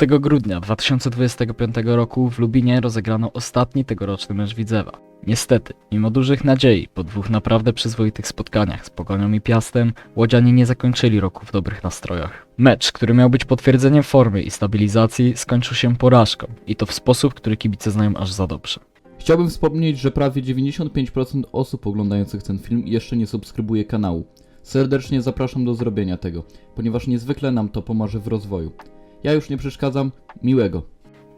6 grudnia 2025 roku w Lubinie rozegrano ostatni tegoroczny mecz Widzewa. Niestety, mimo dużych nadziei, po dwóch naprawdę przyzwoitych spotkaniach z Pogonią i Piastem, Łodzianie nie zakończyli roku w dobrych nastrojach. Mecz, który miał być potwierdzeniem formy i stabilizacji, skończył się porażką i to w sposób, który kibice znają aż za dobrze. Chciałbym wspomnieć, że prawie 95% osób oglądających ten film jeszcze nie subskrybuje kanału. Serdecznie zapraszam do zrobienia tego, ponieważ niezwykle nam to pomoże w rozwoju. Ja już nie przeszkadzam, miłego.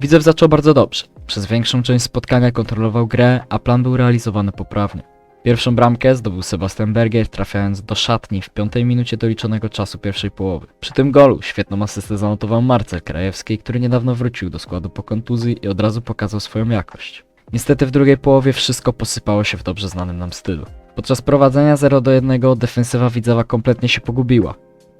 Widzew zaczął bardzo dobrze. Przez większą część spotkania kontrolował grę, a plan był realizowany poprawnie. Pierwszą bramkę zdobył Sebastian Berger, trafiając do szatni w piątej minucie doliczonego czasu pierwszej połowy. Przy tym golu świetną asystę zanotował Marcel Krajewski, który niedawno wrócił do składu po kontuzji i od razu pokazał swoją jakość. Niestety w drugiej połowie wszystko posypało się w dobrze znanym nam stylu. Podczas prowadzenia 0 do 1 defensywa Widzewa kompletnie się pogubiła.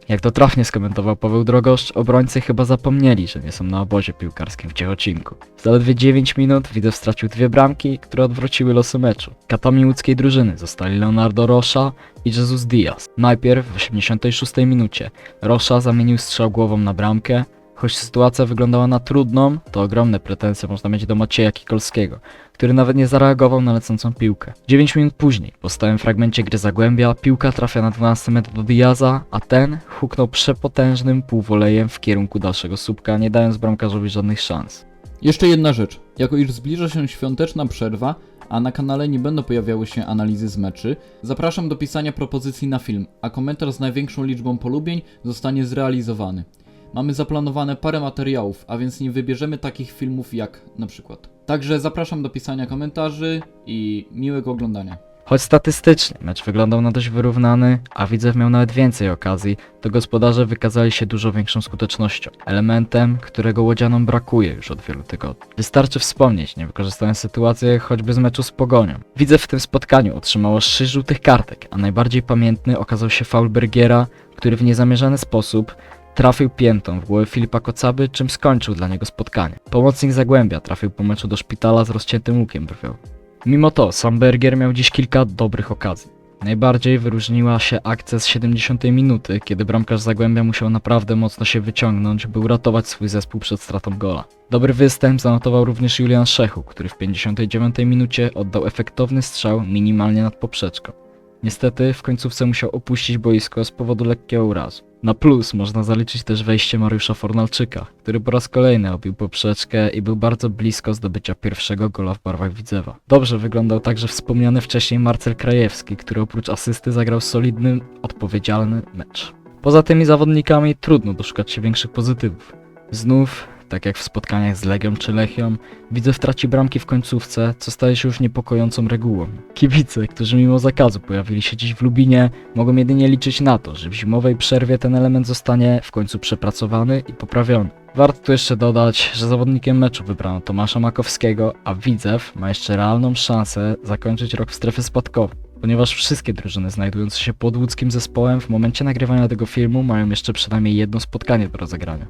Jak to trafnie skomentował Paweł Drogoszcz, obrońcy chyba zapomnieli, że nie są na obozie piłkarskim w Ciechocinku. Zaledwie 9 minut Widzew stracił dwie bramki, które odwróciły losy meczu. Katami łódzkiej drużyny zostali Leonardo Rocha i Jesus Diaz. Najpierw w 86 minucie Rocha zamienił strzał głową na bramkę, choć sytuacja wyglądała na trudną, to ogromne pretensje można mieć do Macieja Kikolskiego, który nawet nie zareagował na lecącą piłkę. 9 minut później, po stałym fragmencie gry Zagłębia, piłka trafia na 12 metrów do Diaza, a ten huknął przepotężnym półwolejem w kierunku dalszego słupka, nie dając bramkarzowi żadnych szans. Jeszcze jedna rzecz. Jako iż zbliża się świąteczna przerwa, a na kanale nie będą pojawiały się analizy z meczy, zapraszam do pisania propozycji na film, a komentarz z największą liczbą polubień zostanie zrealizowany. Mamy zaplanowane parę materiałów, a więc nie wybierzemy takich filmów jak na przykład. Także zapraszam do pisania komentarzy i miłego oglądania. Choć statystycznie mecz wyglądał na dość wyrównany, a Widzew miał nawet więcej okazji, to gospodarze wykazali się dużo większą skutecznością. Elementem, którego łodzianom brakuje już od wielu tygodni. Wystarczy wspomnieć niewykorzystane sytuacje choćby z meczu z Pogonią. Widzew w tym spotkaniu otrzymało 6 żółtych kartek, a najbardziej pamiętny okazał się faul Bergiera, który w niezamierzony sposób trafił piętą w głowę Filipa Kocaby, czym skończył dla niego spotkanie. Pomocnik Zagłębia trafił po meczu do szpitala z rozciętym łukiem brwią. Mimo to sam Bergier miał dziś kilka dobrych okazji. Najbardziej wyróżniła się akcja z 70 minuty, kiedy bramkarz Zagłębia musiał naprawdę mocno się wyciągnąć, by uratować swój zespół przed stratą gola. Dobry występ zanotował również Julian Szechu, który w 59 minucie oddał efektowny strzał minimalnie nad poprzeczką. Niestety w końcówce musiał opuścić boisko z powodu lekkiego urazu. Na plus można zaliczyć też wejście Mariusza Fornalczyka, który po raz kolejny obił poprzeczkę i był bardzo blisko zdobycia pierwszego gola w barwach Widzewa. Dobrze wyglądał także wspomniany wcześniej Marcel Krajewski, który oprócz asysty zagrał solidny, odpowiedzialny mecz. Poza tymi zawodnikami trudno doszukać się większych pozytywów. Znów, tak jak w spotkaniach z Legią czy Lechią, Widzew traci bramki w końcówce, co staje się już niepokojącą regułą. Kibice, którzy mimo zakazu pojawili się dziś w Lubinie, mogą jedynie liczyć na to, że w zimowej przerwie ten element zostanie w końcu przepracowany i poprawiony. Warto tu jeszcze dodać, że zawodnikiem meczu wybrano Tomasza Makowskiego, a Widzew ma jeszcze realną szansę zakończyć rok w strefie spadkowej. Ponieważ wszystkie drużyny znajdujące się pod łódzkim zespołem w momencie nagrywania tego filmu mają jeszcze przynajmniej jedno spotkanie do rozegrania.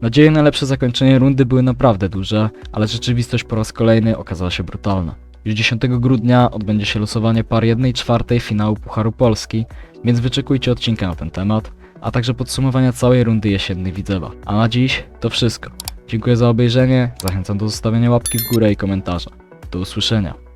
Nadzieje na lepsze zakończenie rundy były naprawdę duże, ale rzeczywistość po raz kolejny okazała się brutalna. Już 10 grudnia odbędzie się losowanie par 1-4 finału Pucharu Polski, więc wyczekujcie odcinka na ten temat, a także podsumowania całej rundy jesiennej Widzewa. A na dziś to wszystko. Dziękuję za obejrzenie, zachęcam do zostawienia łapki w górę i komentarza. Do usłyszenia.